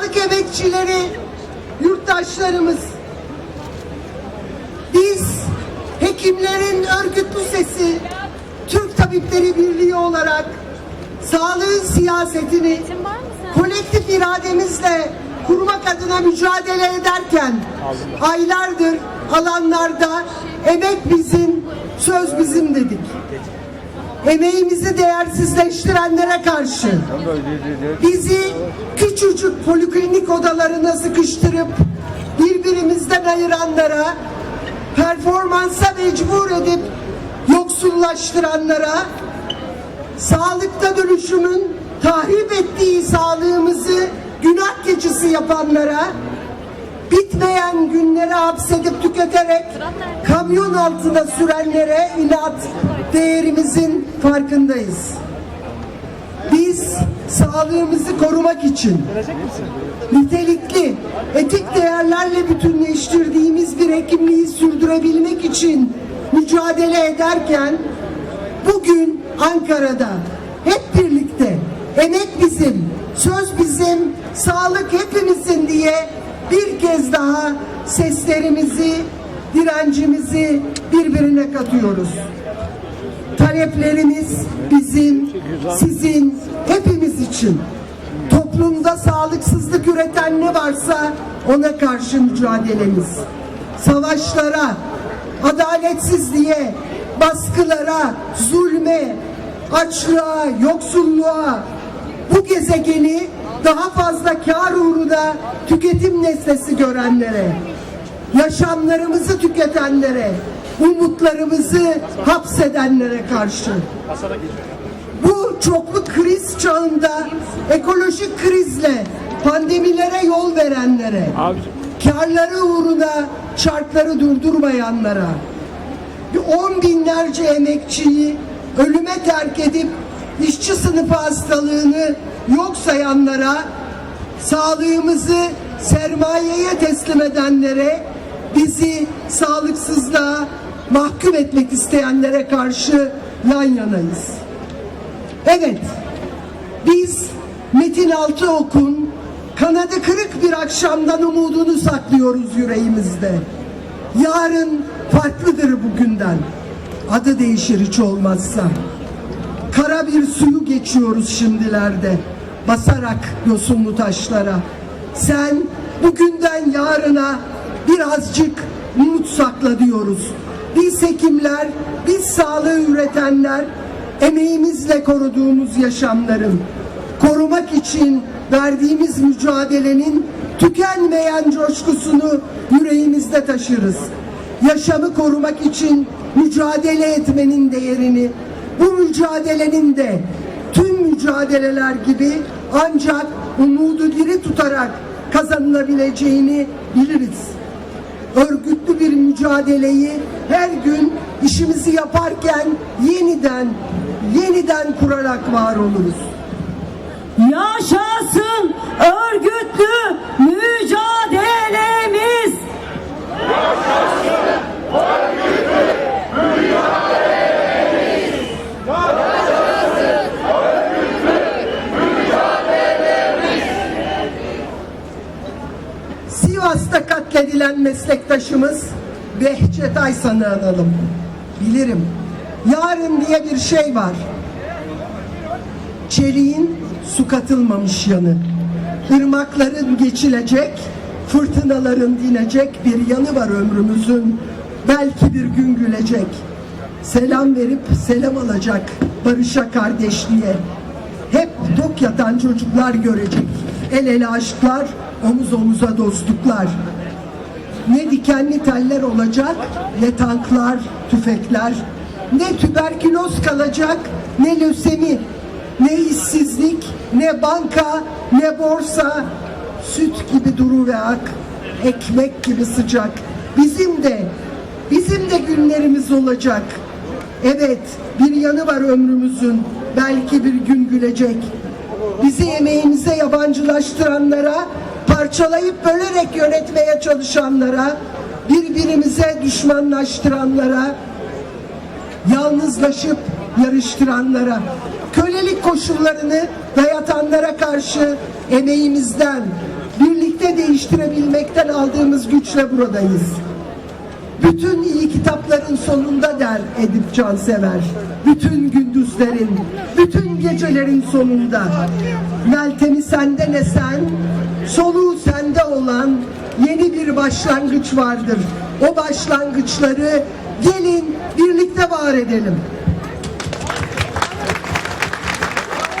sağlık emekçileri, yurttaşlarımız, biz hekimlerin örgütlü sesi, Türk Tabipleri Birliği olarak sağlığın siyasetini kolektif irademizle kurmak adına mücadele ederken aylardır alanlarda emek bizim, söz bizim dedik. Emeğimizi değersizleştirenlere karşı bizi küçücük poliklinik odalarına sıkıştırıp birbirimizden ayıranlara, performansa mecbur edip yoksullaştıranlara, sağlıkta dönüşümün tahrip ettiği sağlığımızı günah keçisi yapanlara, bitmeyen günleri hapsedip tüketerek kamyon altına sürenlere inat değerimizin farkındayız. Biz sağlığımızı korumak için nitelikli, etik değerlerle bütünleştirdiğimiz bir hekimliği sürdürebilmek için mücadele ederken bugün Ankara'da hep birlikte emek bizim, söz bizim, sağlık hepimizin diye bir kez daha seslerimizi, direncimizi birbirine katıyoruz. Taleplerimiz bizim, sizin, hepimiz için. Toplumda sağlıksızlık üreten ne varsa ona karşı mücadelemiz. Savaşlara, adaletsizliğe, baskılara, zulme, açlığa, yoksulluğa, bu gezegeni daha fazla kar uğruna tüketim nesnesi görenlere, yaşamlarımızı tüketenlere, umutlarımızı hapsedenlere karşı. Bu çoklu kriz çağında ekolojik krizle pandemilere yol verenlere, karları uğruna çarkları durdurmayanlara, on binlerce emekçiyi ölüme terk edip işçi sınıfı hastalığını yok sayanlara, sağlığımızı sermayeye teslim edenlere, bizi sağlıksızlığa mahkum etmek isteyenlere karşı yan yanayız. Evet, biz Metin Altıok'un kanadı kırık bir akşamdan umudunu saklıyoruz yüreğimizde. Yarın farklıdır bugünden. Adı değişir hiç olmazsa. Kara bir suyu geçiyoruz şimdilerde. Basarak yosunlu taşlara. Sen bugünden yarına birazcık umut sakla diyoruz. Biz hekimler, biz sağlığı üretenler, emeğimizle koruduğumuz yaşamların, korumak için verdiğimiz mücadelenin tükenmeyen coşkusunu yüreğimizde taşırız. Yaşamı korumak için mücadele etmenin değerini, bu mücadelenin de tüm mücadeleler gibi ancak umudu diri tutarak kazanılabileceğini biliriz. Örgütlü bir mücadeleyi her gün işimizi yaparken yeniden yeniden kurarak var oluruz. Yaşasın örgütlü mücadelemiz. Sivas'ta katledilen meslektaşımız Behçet Aysan'ı analım. Bilirim. Yarın diye bir şey var. Çeliğin su katılmamış yanı. Irmakların geçilecek, fırtınaların dinecek bir yanı var ömrümüzün. Belki bir gün gülecek. Selam verip selam alacak barışa kardeşliğe. Hep tok yatan çocuklar görecek. El ele aşklar, omuz omuza dostluklar. Ne dikenli teller olacak, ne tanklar, tüfekler. Ne tüberküloz kalacak, ne lösemi, ne işsizlik, ne banka, ne borsa. Süt gibi duru ve ak, ekmek gibi sıcak. Bizim de, bizim de günlerimiz olacak. Evet, bir yanı var ömrümüzün. Belki bir gün gülecek. Bizi emeğimize yabancılaştıranlara, parçalayıp bölerek yönetmeye çalışanlara, birbirimize düşmanlaştıranlara, yalnızlaşıp yarıştıranlara, kölelik koşullarını dayatanlara karşı emeğimizden, birlikte değiştirebilmekten aldığımız güçle buradayız. Bütün iyi kitapların sonunda der Edip Cansever. Bütün gündüzlerin, bütün gecelerin sonunda. Meltem'i senden esen, soluğu sende olan yeni bir başlangıç vardır. O başlangıçları gelin birlikte var edelim.